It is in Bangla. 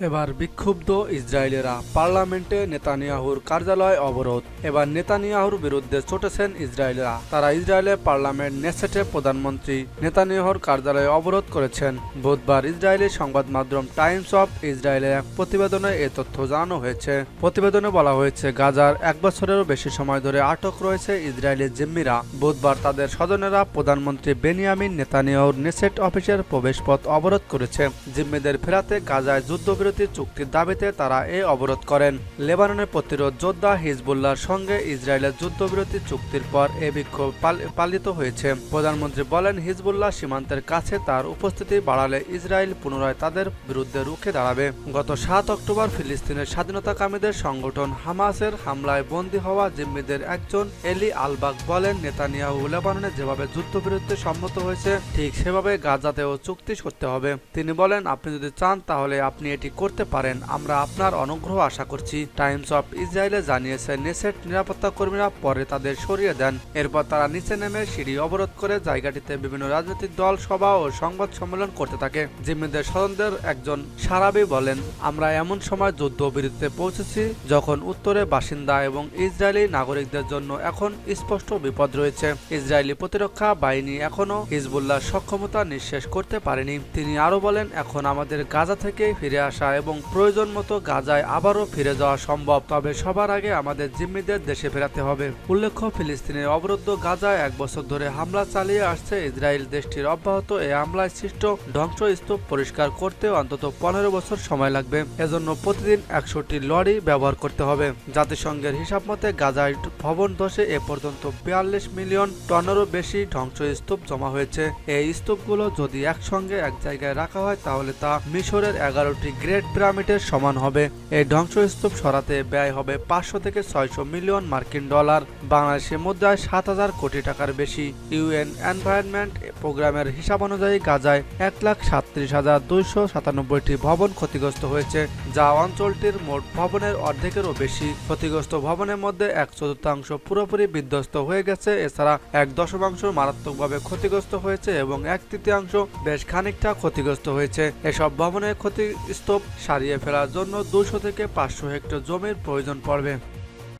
এবার বিক্ষুব্ধ ইসরায়েলেরা পার্লামেন্টে নেতানিয়াহুর কার্যালয় অবরোধ। এবার নেতানিয়াহুর বিরুদ্ধে ছুটেছেন ইসরায়েলরা। তারা ইসরায়েলের পার্লামেন্ট নেসেটে প্রধানমন্ত্রী নেতানিয়াহুর কার্যালয় অবরোধ করেছেন। বুধবার ইসরায়েলি সংবাদ মাধ্যম টাইমস অফ ইসরায়েলের এক প্রতিবেদনে এ তথ্য জানানো হয়েছে। প্রতিবেদনে বলা হয়েছে, গাজার এক বছরেরও বেশি সময় ধরে আটক রয়েছে ইসরায়েলের জিম্মিরা। বুধবার তাদের স্বজনেরা প্রধানমন্ত্রী বেনিয়ামিন নেতানিয়াহুর নেসেট অফিসের প্রবেশপথ অবরোধ করেছে। জিম্মিদের ফেরাতে গাজায় যুদ্ধবিরতি চুক্তির দাবিতে তারা এ অবরোধ করেন। লেবাননের প্রতিরোধ যোদ্ধা হিজবুল্লাহর সঙ্গে ইসরায়েলের যুদ্ধবিরতি চুক্তির পর এ বিক্ষোভ পালিত হয়েছে। প্রধানমন্ত্রী বলেন, হিজবুল্লাহ সীমান্তের কাছে তার উপস্থিতি বাড়ালে ইসরায়েল পুনরায় তাদের বিরুদ্ধে রুখে দাঁড়াবে। গত সাত অক্টোবর ফিলিস্তিনের স্বাধীনতাকামীদের সংগঠন হামাসের হামলায় বন্দী হওয়া জিম্মিদের একজন এলি আলবাগ বলেন, নেতানিয়াহু লেবাননে যেভাবে যুদ্ধবিরতিতে সম্মত হয়েছে, ঠিক সেভাবে গাজাতেও চুক্তি করতে হবে। তিনি বলেন, আপনি যদি চান তাহলে আপনি এটি করতে পারেন। আমরা আপনার অনুগ্রহ আশা করছি। টাইমস অফ ইসরায়েলে জানিয়েছে, নেসেট নিরাপত্তা কর্মীরা পরে তাদের সরিয়ে দেন। এরপর তারা নিচে নেমে সিঁড়ি অবরোধ করে জায়গাটিতে বিভিন্ন রাজনৈতিক দল, সভা ও সংবাদ সম্মেলন করতে থাকে। জিম্মিদের স্বজনদের একজন সারাবি বলেন, আমরা এমন সময় যুদ্ধ বিরতিতে পৌঁছেছি যখন উত্তরে বাসিন্দা এবং ইসরায়েলি নাগরিকদের জন্য এখন স্পষ্ট বিপদ রয়েছে। ইসরায়েলি প্রতিরক্ষা বাহিনী এখনও হিজবুল্লাহ সক্ষমতা নিঃশেষ করতে পারেনি। তিনি আরও বলেন, এখন আমাদের গাজা থেকে ফিরে আসা এবং প্রয়োজন মতো গাজায় আবারও ফিরে যাওয়া সম্ভব। তবে সবার আগে আমাদের জিম্মিদের দেশে ফেরাতে হবে। উল্লেখ্য, ফিলিস্তিনের অবরুদ্ধ গাজায় এক বছর ধরে হামলা চালিয়ে আসছে ইসরায়েল দেশটির অব্যাহত এই হামলায় সৃষ্ট ধ্বংসস্তূপ পরিষ্কার করতে অন্তত পনেরো বছর সময় লাগবে। এজন্য প্রতিদিন একশোটি লরি ব্যবহার করতে হবে। জাতিসংঘের হিসাব মতে গাজায় ভবন ধসে এ পর্যন্ত বিয়াল্লিশ মিলিয়ন টনেরও বেশি ধ্বংসস্তূপ জমা হয়েছে। এই স্তূপগুলো যদি একসঙ্গে এক জায়গায় রাখা হয়, তাহলে তা মিশরের এগারোটি গ্রেট পিরামিডের সমান হবে। এই ধ্বংসস্তূপ সরাতে ব্যয় হবে পাঁচশো থেকে ছয়শো মিলিয়ন মার্কিন ডলার। বাংলাদেশের মুদ্রায় সাত হাজার কোটি টাকার বেশি। ইউএন এনভায়রনমেন্ট প্রোগ্রামের হিসাব অনুযায়ী গাজায় এক লাখ সাতত্রিশ হাজার দুইশো সাতানব্বইটি ভবন ক্ষতিগ্রস্ত হয়েছে, যা অঞ্চলটির মোট ভবনের অর্ধেকেরও বেশি। ক্ষতিগ্রস্ত ভবনের মধ্যে এক চতুর্থাংশ পুরোপুরি বিধ্বস্ত হয়ে গেছে, এছাড়া এক দশমাংশ মারাত্মকভাবে ক্ষতিগ্রস্ত হয়েছে এবং এক তৃতীয়াংশ বেশ খানিকটা ক্ষতিগ্রস্ত হয়েছে। এসব ভবনের ক্ষতিস্তূপ সারিয়ে ফেলার জন্য দুশো থেকে পাঁচশো হেক্টর জমির প্রয়োজন পড়বে।